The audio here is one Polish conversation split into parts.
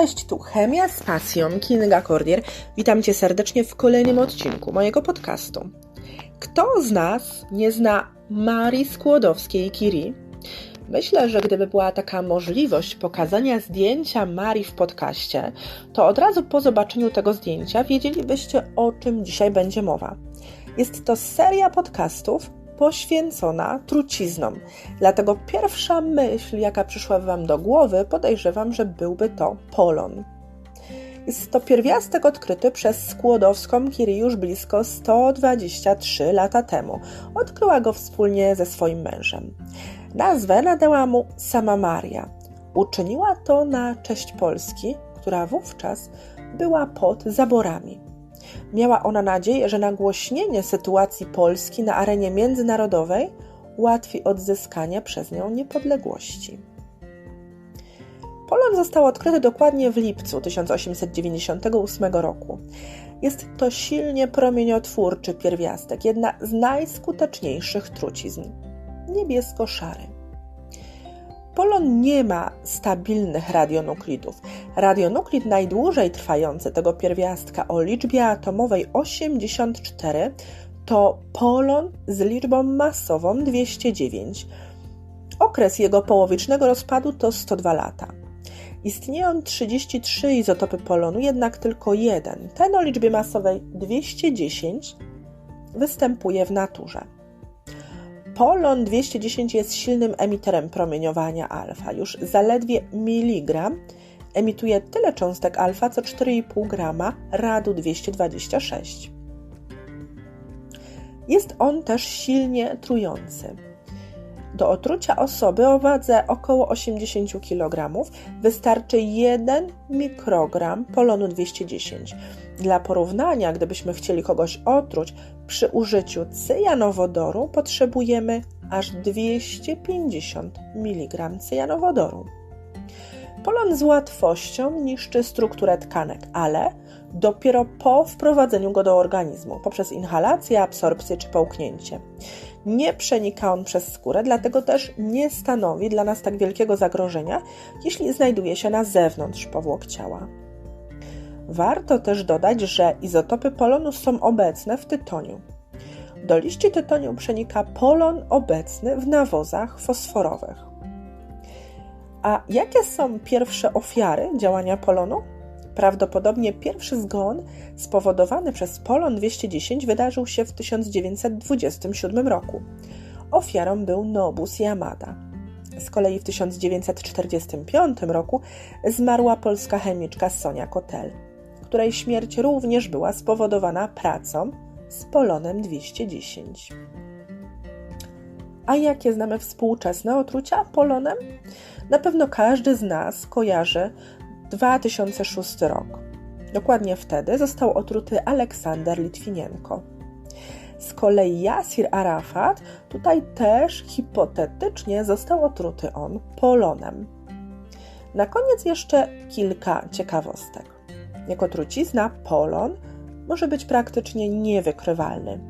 Cześć, tu Chemia z pasją, Kinga Cordier. Witam Cię serdecznie w kolejnym odcinku mojego podcastu. Kto z nas nie zna Marii Skłodowskiej-Curie? Myślę, że gdyby była taka możliwość pokazania zdjęcia Marii w podcaście, to od razu po zobaczeniu tego zdjęcia wiedzielibyście, o czym dzisiaj będzie mowa. Jest to seria podcastów poświęcona truciznom. Dlatego pierwsza myśl, jaka przyszła Wam do głowy, podejrzewam, że byłby to polon. Jest to pierwiastek odkryty przez Skłodowską Curie już blisko 123 lata temu. Odkryła go wspólnie ze swoim mężem. Nazwę nadała mu sama Maria. Uczyniła to na cześć Polski, która wówczas była pod zaborami. Miała ona nadzieję, że nagłośnienie sytuacji Polski na arenie międzynarodowej ułatwi odzyskanie przez nią niepodległości. Polon został odkryty dokładnie w lipcu 1898 roku. Jest to silnie promieniotwórczy pierwiastek, jedna z najskuteczniejszych trucizn. Niebiesko-szary. Polon nie ma stabilnych radionuklidów. Radionuklid najdłużej trwający tego pierwiastka o liczbie atomowej 84 to polon z liczbą masową 209. Okres jego połowicznego rozpadu to 102 lata. Istnieją 33 izotopy polonu, jednak tylko jeden, ten o liczbie masowej 210, występuje w naturze. Polon 210 jest silnym emiterem promieniowania alfa. Już zaledwie miligram emituje tyle cząstek alfa, co 4,5 grama radu 226. Jest on też silnie trujący. Do otrucia osoby o wadze około 80 kg wystarczy 1 mikrogram polonu 210. Dla porównania, gdybyśmy chcieli kogoś otruć, przy użyciu cyjanowodoru potrzebujemy aż 250 mg cyjanowodoru. Polon z łatwością niszczy strukturę tkanek, ale dopiero po wprowadzeniu go do organizmu poprzez inhalację, absorpcję czy połknięcie. Nie przenika on przez skórę, dlatego też nie stanowi dla nas tak wielkiego zagrożenia, jeśli znajduje się na zewnątrz powłok ciała. Warto też dodać, że izotopy polonu są obecne w tytoniu. Do liści tytoniu przenika polon obecny w nawozach fosforowych. A jakie są pierwsze ofiary działania polonu? Prawdopodobnie pierwszy zgon spowodowany przez polon 210 wydarzył się w 1927 roku. Ofiarą był Nobus Yamada. Z kolei w 1945 roku zmarła polska chemiczka Sonia Kotel, której śmierć również była spowodowana pracą z polonem 210. A jakie znamy współczesne otrucia polonem? Na pewno każdy z nas kojarzy 2006 rok. Dokładnie wtedy został otruty Aleksander Litwinienko. Z kolei Yasir Arafat tutaj też hipotetycznie został otruty on polonem. Na koniec jeszcze kilka ciekawostek. Jako trucizna polon może być praktycznie niewykrywalny.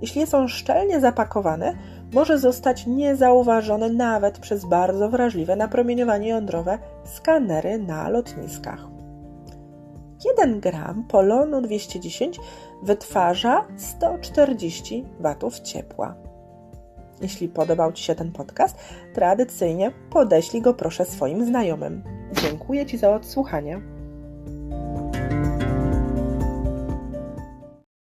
Jeśli on szczelnie zapakowany, może zostać niezauważony nawet przez bardzo wrażliwe na promieniowanie jądrowe skanery na lotniskach. 1 gram polonu 210 wytwarza 140 W ciepła. Jeśli podobał Ci się ten podcast, tradycyjnie podeślij go proszę swoim znajomym. Dziękuję Ci za odsłuchanie.